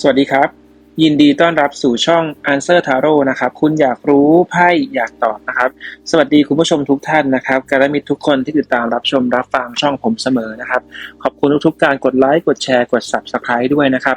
สวัสดีครับ ยินดีต้อนรับสู่ช่อง Answer Tarot นะครับ คุณอยากรู้ไพ่อยากตอบนะครับ สวัสดีคุณผู้ชมทุกท่านนะครับการมิตทุกคนที่ติดตามรับชมรับฟังช่องผมเสมอนะครับ ขอบคุณทุกๆการกดไลค์กดแชร์กด Subscribe ด้วยนะครับ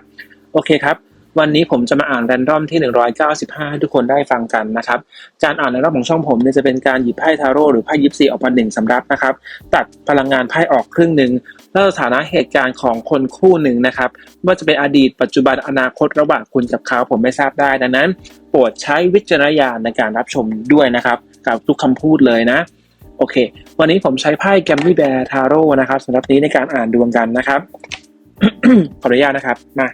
โอเคครับ วันนี้ผมจะมาอ่านแรนดอมที่ 195ให้ทุกคนได้ฟังกันนะครับ การอ่านในรอบของช่องผมเนี่ยจะเป็นการหยิบไพ่ทาโร่หรือไพ่ยิปซีออกมาหนึ่งสำรับนะครับ ตัดพลังงานไพ่ออกครึ่งหนึ่ง แล้วสถานะเหตุการณ์ของคนคู่หนึ่งนะครับว่าจะเป็นอดีตปัจจุบันอนาคตระหว่างคุณกับเขาผมไม่ทราบได้ดังนั้น โปรดใช้วิจารณญาณในการรับชมด้วยนะครับ กับทุกคำพูดเลยนะโอเค วันนี้ผมใช้ไพ่แกมมี่แบร์ทาโร่นะครับสำหรับนี้ในการอ่านดวงกันนะครับ ขออนุญาตนะครับมา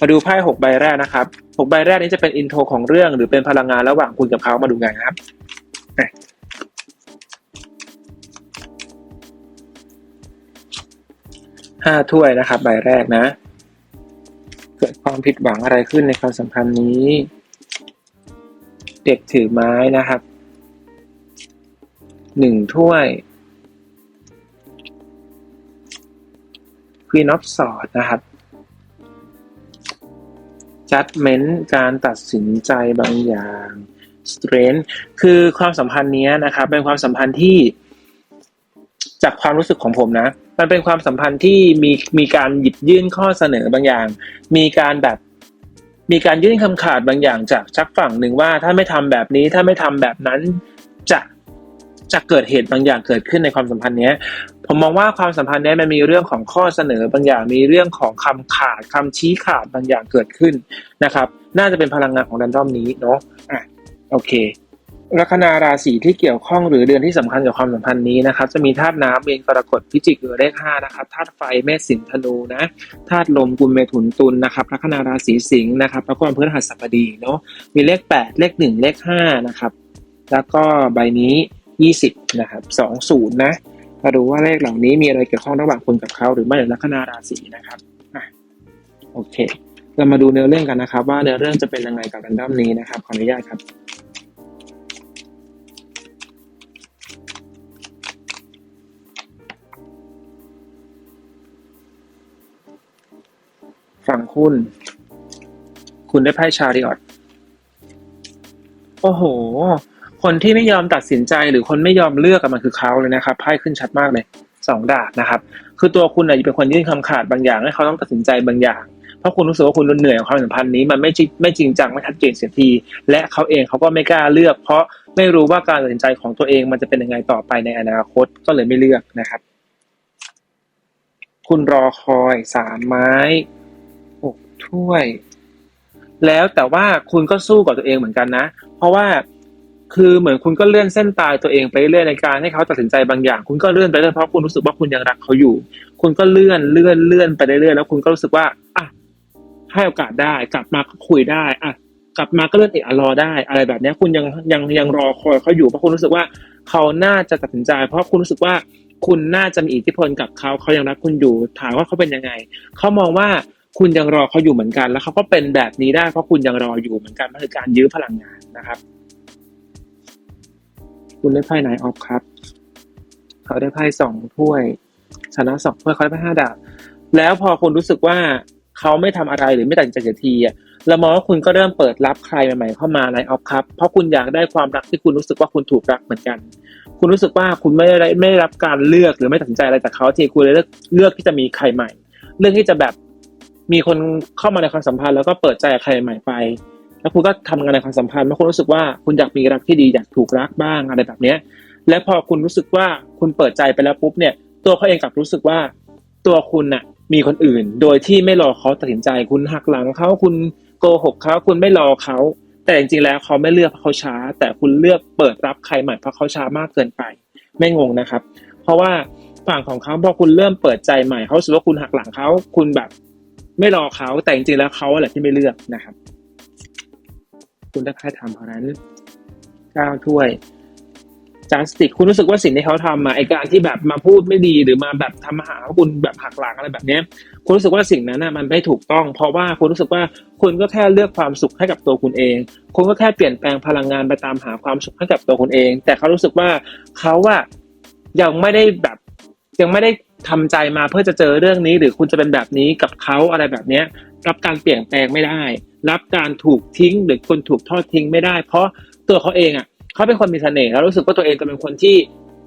มาดูไพ่หกใบแรกนะครับหกใบแรกนี้จะเป็นอินโทรของเรื่องหรือเป็นพลังงานระหว่างคุณกับเขามาดูกันนะครับ ห้าถ้วยนะครับ ใบแรกนะ เกิดความผิดหวังอะไรขึ้นในความสัมพันธ์นี้ เด็กถือไม้นะครับหนึ่งถ้วย Queen of Swords นะครับ judgment การตัดสินใจบางอย่าง strength คือความสัมพันธ์นี้นะครับ เป็นความสัมพันธ์ที่ จากความรู้สึกของผมนะ มันเป็นความสัมพันธ์ที่มีมีการหยิบยื่นข้อเสนอบางอย่าง มีการแบบ มีการยื่นคำขาดบางอย่างจากชักฝั่งหนึ่งว่าถ้าไม่ทำแบบนี้ถ้าไม่ทำแบบนั้นจะจะเกิดเหตุบางอย่างเกิดขึ้นในความสัมพันธ์นี้ผมมองว่าความสัมพันธ์นี้มันมีเรื่องของข้อเสนอบางอย่างมีเรื่องของคำขาดคำชี้ขาดบางอย่างเกิดขึ้นนะครับ น่าจะเป็นพลังงานของแรนดอมนี้เนาะอะโอเค ลัคนาราศีที่เกี่ยวข้องหรือเดือนที่สำคัญกับความสัมพันธ์นี้นะครับ จะมีธาตุน้ำเมนกรกฎพิจิกหรือเลขห้านะครับธาตุไฟเมษสิงธนูนะธาตุลมกุมเมถุนตุลนะครับลัคนาราศีสิงห์นะครับแล้วก็วันพฤหัสบดีเนาะมีเลขแปดเลขหนึ่งเลขห้านะครับแล้วก็ใบนี้ยี่สิบนะครับสองศูนย์นะมาดูว่าเลขเหล่านี้มีอะไรเกี่ยวข้องระหว่างคุณกับเขาหรือไม่ในลัคนาราศีนะครับโอเค เรามาดูเนื้อเรื่องกันนะครับ ว่าเนื้อเรื่องจะเป็นยังไงกับแรนดอมนี้นะครับขออนุญาตครับ คุณ คุณได้ไพ่ชาริออตโอ้โห คนที่ไม่ยอมตัดสินใจหรือคนไม่ยอมเลือกกับมันคือเขาเลยนะครับไพ่ขึ้นชัดมากเลยสองดาบนะครับ คือตัวคุณอาจจะเป็นคนยื่นคำขาดบางอย่างให้เขาต้องตัดสินใจบางอย่าง เพราะคุณรู้สึกว่าคุณเหนื่อยกับความสัมพันธ์นี้มันไม่จริงไม่จริงจังไม่ชัดเจนเสียที และเขาเองเขาก็ไม่กล้าเลือก เพราะไม่รู้ว่าการตัดสินใจของตัวเองมันจะเป็นยังไงต่อไปในอนาคตก็เลยไม่เลือกนะครับ คุณรอคอยสามไม้ ถ้วย แล้วแต่ว่าคุณก็สู้กับตัวเองเหมือนกันนะ เพราะว่าคือเหมือนคุณก็เลื่อนเส้นตายตัวเองไปเรื่อยในการให้เขาตัดสินใจบางอย่าง คุณก็เลื่อนไปเรื่อยเพราะคุณรู้สึกว่าคุณยังรักเขาอยู่ คุณก็เลื่อนเลื่อนเลื่อนไปเรื่อยแล้วคุณก็รู้สึกว่าอะให้โอกาสได้ กลับมาก็คุยได้อะกลับมาก็เลื่อนเอกอรอได้ อะไรแบบนี้คุณยังยังยังรอคอยเขาอยู่เพราะคุณรู้สึกว่าเขาน่าจะตัดสินใจ เพราะคุณรู้สึกว่าคุณน่าจะมีอิทธิพลกับเขาเขายังรักคุณอยู่ถามว่าเขาเป็นยังไงเขามองว่า คุณยังรอเขาอยู่เหมือนกัน แล้วเขาก็เป็นแบบนี้ได้เพราะคุณยังรออยู่เหมือนกันมันคือการยื้อพลังงานนะครับ คุณได้ไพ่ไหนออฟครับ เขาได้ไพ่สองถ้วย ชนะสองถ้วยเขาได้ไพ่ห้าดาบแล้วพอคุณรู้สึกว่าเขาไม่ทำอะไรหรือไม่ตัดสินใจเสียทีอะเรามองว่าคุณก็เริ่มเปิดรับใครใหม่ๆเข้ามาในออฟครับ เพราะคุณอยากได้ความรักที่คุณรู้สึกว่าคุณถูกรักเหมือนกัน คุณรู้สึกว่าคุณไม่ได้ไม่ได้รับการเลือกหรือไม่ตัดสินใจอะไรจากเขาทีคุณเลยเลือกเลือกที่จะมีใครใหม่เลือกที่จะแบบ มีคนเข้ามาในความสัมพันธ์แล้วก็เปิดใจกับใครใหม่ไป แล้วคุณก็ทำงานในความสัมพันธ์เมื่อคุณรู้สึกว่าคุณอยากมีรักที่ดีอยากถูกรักบ้างอะไรแบบเนี้ยและพอคุณรู้สึกว่าคุณเปิดใจไปแล้วปุ๊บเนี่ย ตัวเขาเองกลับรู้สึกว่า ตัวคุณน่ะมีคนอื่น โดยที่ไม่รอเขาตัดสินใจ คุณหักหลังเขาคุณโกหกเขาคุณไม่รอเขา แต่จริงๆแล้วเขาไม่เลือกเพราะเขาช้า แต่คุณเลือกเปิดรับใครใหม่เพราะเขาช้ามากเกินไป ไม่งงนะครับ เพราะว่าฝั่งของเขาพอคุณเริ่มเปิดใจใหม่เขาสึกว่าคุณหักหลังเขาคุณแบบ ไม่รอเขาแต่จริงๆแล้วเขาแหละที่ไม่เลือกนะครับ คุณได้ไพ่ทำเพราะนั้นเก้าถ้วยจานสติกคุณรู้สึกว่าสิ่งที่เขาทำมาไอการที่แบบมาพูดไม่ดีหรือมาแบบทำหาคุณแบบหักหลังอะไรแบบเนี้ย คุณรู้สึกว่าสิ่งนั้นน่ะมันไม่ถูกต้อง เพราะว่าคุณรู้สึกว่าคุณก็แค่เลือกความสุขให้กับตัวคุณเอง คุณก็แค่เปลี่ยนแปลงพลังงานไปตามหาความสุขให้กับตัวคุณเอง แต่เขารู้สึกว่าเขาอะยังไม่ได้แบบยังไม่ได้ ทำใจมาเพื่อจะเจอเรื่องนี้ หรือคุณจะเป็นแบบนี้กับเขาอะไรแบบเนี้ย รับการเปลี่ยนแปลงไม่ได้ รับการถูกทิ้งหรือคนถูกทอดทิ้งไม่ได้ เพราะตัวเขาเองอะเขาเป็นคนมีเสน่ห์แล้วรู้สึกว่าตัวเองจะเป็นคนที่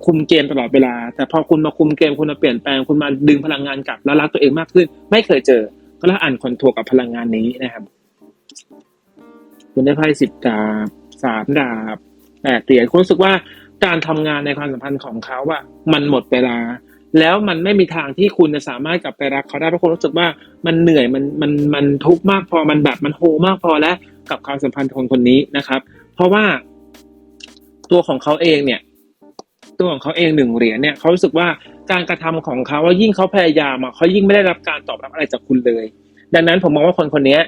คุมเกมตลอดเวลา แต่พอคุณมาคุมเกมคุณมาเปลี่ยนแปลงคุณมาดึงพลังงานกลับแล้วรักตัวเองมากขึ้น ไม่เคยเจอ ก็แล้วอ่านคอนโทรกับพลังงานนี้นะครับ คุณได้ไพ่สิบดาบสามดาบแปดเหรียญคุณรู้สึกว่าการทำงานในความสัมพันธ์ของเขาอะมันหมดเวลา แล้วมันไม่มีทางที่คุณจะสามารถกลับไปรักเขาได้เพราะคุณรู้สึกว่ามันเหนื่อยมันมันมันทุกข์มากพอมันแบบมันโหมากพอแล้วกับความสัมพันธ์ของคนคนนี้นะครับ เพราะว่าตัวของเขาเองเนี่ย ตัวของเขาเองหนึ่งเหรียญเนี่ยเขารู้สึกว่าการกระทำของเขาว่ายิ่งเขาพยายามอะเขายิ่งไม่ได้รับการตอบรับอะไรจากคุณเลย ดังนั้นผมมองว่าคนคนนี้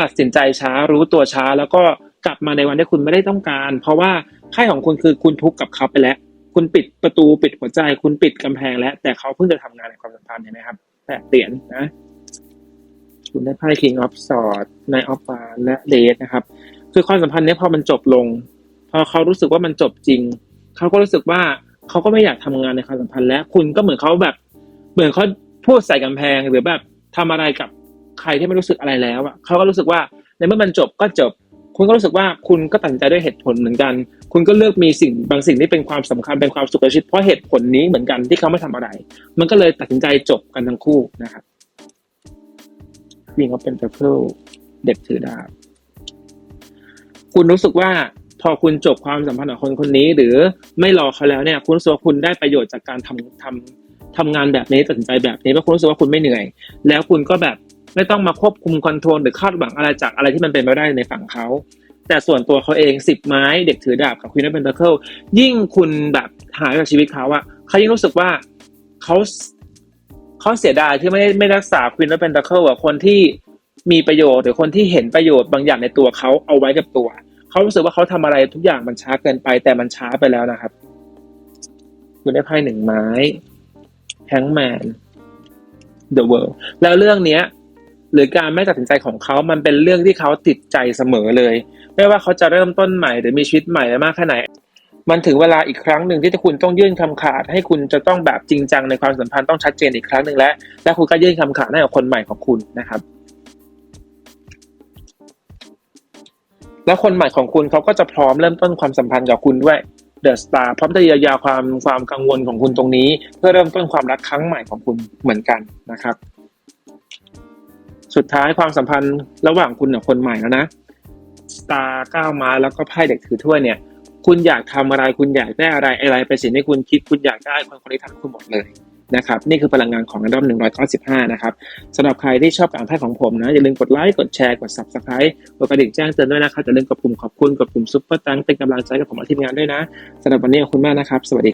ตัดสินใจช้ารู้ตัวช้า แล้วก็กลับมาในวันที่คุณไม่ได้ต้องการ เพราะว่าไพ่ของคุณคือคุณทุกข์กับเขาไปแล้ว คุณปิดประตูปิดหัวใจ คุณปิดกำแพงแล้ว แต่เขาเพิ่งจะทำงานในความสัมพันธ์เห็นไหมครับแปดเหรียญนะ คุณได้ไพ่ King of Swords Knight of Wands และ Death นะครับ คือความสัมพันธ์เนี้ยพอมันจบลง พอเขารู้สึกว่ามันจบจริง เขาก็รู้สึกว่าเขาก็ไม่อยากทำงานในความสัมพันธ์แล้ว คุณก็เหมือนเขาแบบ เหมือนเขาพูดใส่กำแพงหรือแบบทำอะไรกับใครที่ไม่รู้สึกอะไรแล้วอะเขาก็รู้สึกว่าในเมื่อมันจบก็จบ คุณก็รู้สึกว่าคุณก็ตัดใจด้วยเหตุผลเหมือนกัน คุณก็เลือกมีสิ่งบางสิ่งที่เป็นความสำคัญเป็นความสุขชีวิตเพราะเหตุผลนี้เหมือนกันที่เขาไม่ทำอะไร มันก็เลยตัดสินใจจบกันทั้งคู่นะครับวิ่งเขาเป็นเทลเด็กถือดาบคุณรู้สึกว่าพอคุณจบความสัมพันธ์กับคนคนนี้ หรือไม่รอเขาแล้วเนี่ย คุณรู้สึกว่าคุณได้ประโยชน์จากการทำทำทำงานแบบนี้ตัดสินใจแบบนี้เพราะคุณรู้สึกว่าคุณไม่เหนื่อย แล้วคุณก็แบบ ไม่ต้องมาควบคุมคอนโทรลหรือคาดหวังอะไรจากอะไรที่มันเป็นไปได้ในฝั่งเขาแต่ส่วนตัวเขาเองสิบไม้เด็กถือดาบกับควีน of Pentacle ยิ่งคุณแบบหายจากชีวิตเขาอะเขายิ่งรู้สึกว่าเขาเขาเสียดายที่ไม่ได้ไม่รักษาควีน of Pentacle อะคนที่มีประโยชน์หรือคนที่เห็นประโยชน์บางอย่างในตัวเขาเอาไว้กับตัว เขารู้สึกว่าเขาทำอะไรทุกอย่างมันช้าเกินไป แต่มันช้าไปแล้วนะครับคุณได้ไพ่หนึ่งไม้ Hangman The World แล้วเรื่องเนี้ย หรือการไม่ตัดสินใจของเขา มันเป็นเรื่องที่เขาติดใจเสมอเลย ไม่ว่าเขาจะเริ่มต้นใหม่หรือมีชีวิตใหม่มากแค่ไหน มันถึงเวลาอีกครั้งหนึ่งที่คุณต้องยื่นคำขาด ให้คุณจะต้องแบบจริงจังในความสัมพันธ์ต้องชัดเจนอีกครั้งหนึ่งแล้วและคุณก็ยื่นคำขาดให้กับคนใหม่ของคุณนะครับ แล้วคนใหม่ของคุณเขาก็จะพร้อมเริ่มต้นความสัมพันธ์กับคุณด้วยเดอะสตาร์พร้อมจะเยียวยาความความกังวลของคุณตรงนี้ เพื่อเริ่มต้นความรักครั้งใหม่ของคุณเหมือนกันนะครับ สุดท้ายความสัมพันธ์ระหว่างคุณกับคนใหม่แล้วนะสตาร์ก้าวมาแล้วก็ไพ่เด็กถือถ้วยเนี่ย คุณอยากทำอะไรคุณอยากได้อะไรอะไรเป็นสิ่งที่คุณคิดคุณอยากได้คนคนนี้ทำให้คุณหมดเลยนะครับนี่คือพลังงานของอันดับหนึ่งร้อยเก้าสิบห้านะครับสำหรับใครที่ชอบการไพ่ของผมนะ อย่าลืมกดไลค์ กดแชร์ กด subscribe กดกระดิ่งแจ้งเตือนด้วยนะครับอย่าลืมกดปุ่มขอบคุณ กดปุ่มซุปเปอร์ตังเป็นกำลังใจกับผมและทีมงานด้วยนะสำหรับวันนี้ขอบคุณมากนะครับ สวัสดี